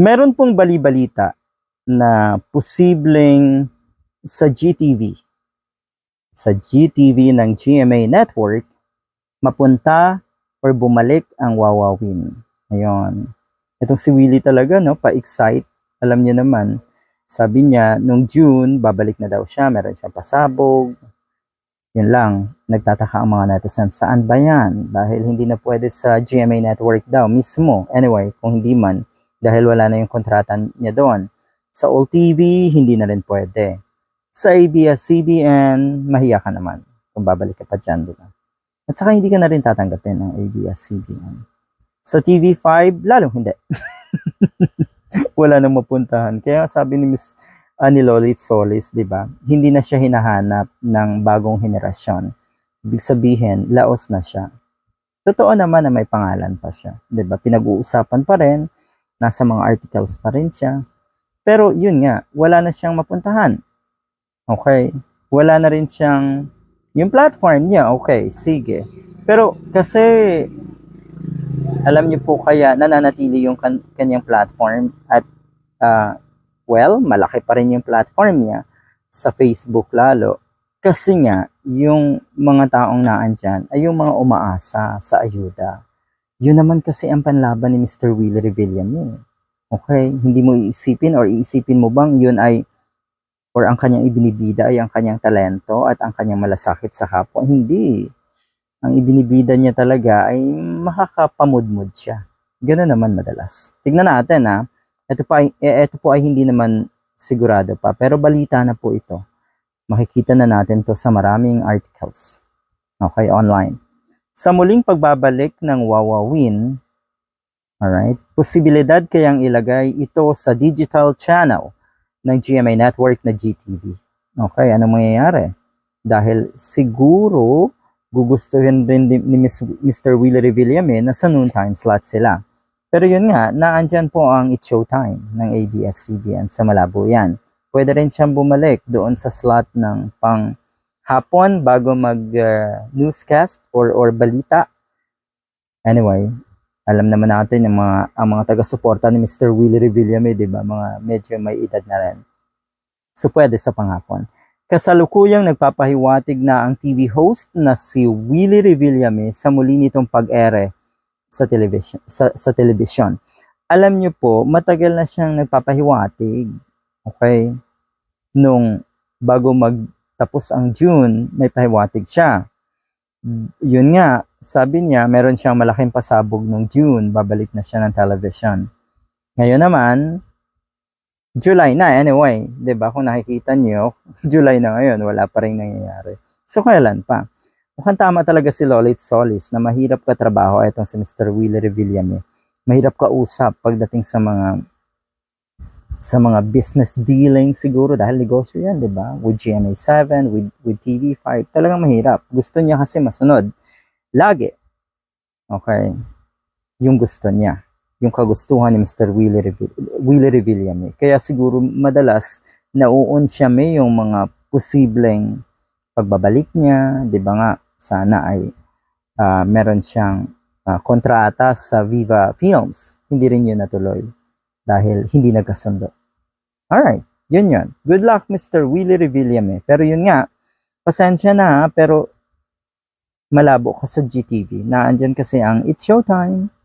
Meron pong balibalita na posibleng sa GTV, sa GTV ng GMA Network, mapunta or bumalik ang Wawawin. Ayun. Itong si Willie talaga, no, pa-excite. Alam niyo naman, sabi niya, nung June, babalik na daw siya, meron siyang pasabog. Yun lang, nagtataka ang mga netizens, saan ba yan? Dahil hindi na pwede sa GMA Network daw, mismo. Anyway, kung hindi man, dahil wala na yung kontrata niya doon. Sa All TV, hindi na rin pwede. Sa ABS-CBN, mahiya ka naman kung babalik ka pa dyan, di? At saka hindi ka na rin tatanggapin ng ABS-CBN. Sa TV5, lalong hindi. wala nang mapuntahan. Kaya sabi ni Miss uh, ni Lolit Solis, di ba? Hindi na siya hinahanap ng bagong henerasyon. Ibig sabihin, laos na siya. Totoo naman na may pangalan pa siya. Di ba? Pinag-uusapan pa rin. Nasa mga articles pa rin siya. Pero yun nga, wala na siyang mapuntahan. Okay? Wala na rin siyang yung platform niya. Okay, sige. Pero kasi alam niyo po kaya nananatili yung kan- kanyang platform at uh, well, malaki pa rin yung platform niya sa Facebook lalo. Kasi nga, yung mga taong naandyan ay yung mga umaasa sa ayuda. Yun naman kasi ang panlaban ni Mr. Willie Revillame. Okay? Hindi mo iisipin or iisipin mo bang yun ay or ang kanyang ibinibida ay ang kanyang talento at ang kanyang malasakit sa kapwa. Hindi. Ang ibinibida niya talaga ay makakapamudmud siya. Ganoon naman madalas. Tignan natin ha. Ito, pa, eh, ito po ay hindi naman sigurado pa. Pero balita na po ito. Makikita na natin to sa maraming articles. Okay, online. Sa muling pagbabalik ng Wawawin, alright, posibilidad kayang ilagay ito sa digital channel ng GMA Network na GTV. Okay, anong mangyayari? Dahil siguro gugustuhin din ni Mr. Willie Revillame na sa noontime slot sila. Pero yun nga, naandyan po ang It's Showtime ng ABS-CBN sa Malabo yan. Pwede rin siyang bumalik doon sa slot ng pang hapon bago mag uh, or or balita. Anyway, alam naman natin yung mga ang mga taga-suporta ni Mr. Willie Revillame, 'di ba? Mga medyo may edad na rin. So pwede sa panghapon. Kasalukuyang nagpapahiwatig na ang TV host na si Willie Revillame sa muli nitong pag-ere sa television sa, sa telebisyon. Alam niyo po, matagal na siyang nagpapahiwatig. Okay? Nung bago magtapos ang June, may pahiwatig siya. Yun nga, sabi niya, meron siyang malaking pasabog nung June, babalik na siya ng television. Ngayon naman, July na anyway, 'di ba? Kung nakikita niyo, July na ngayon, wala pa rin nangyayari. So kailan pa? Mukhang tama talaga si Lolit Solis na mahirap ka trabaho itong si Mr. Willie Revillame. Mahirap ka usap pagdating sa mga sa mga business dealing siguro dahil negosyo yan, 'di ba? With GMA7, with with TV5, talagang mahirap. Gusto niya kasi masunod lagi. Okay? Yung gusto niya yung kagustuhan ni Mr. Willie, Revil- Willie Revillame. Kaya siguro madalas nauun siya may yung mga posibleng pagbabalik niya, di ba nga, sana ay uh, meron siyang uh, kontrata sa Viva Films. Hindi rin yun natuloy dahil hindi nagkasundo. Alright, yun yun. Good luck Mr. Willie Revillame. Pero yun nga, pasensya na pero malabo ka sa GTV. Naandyan kasi ang It's Showtime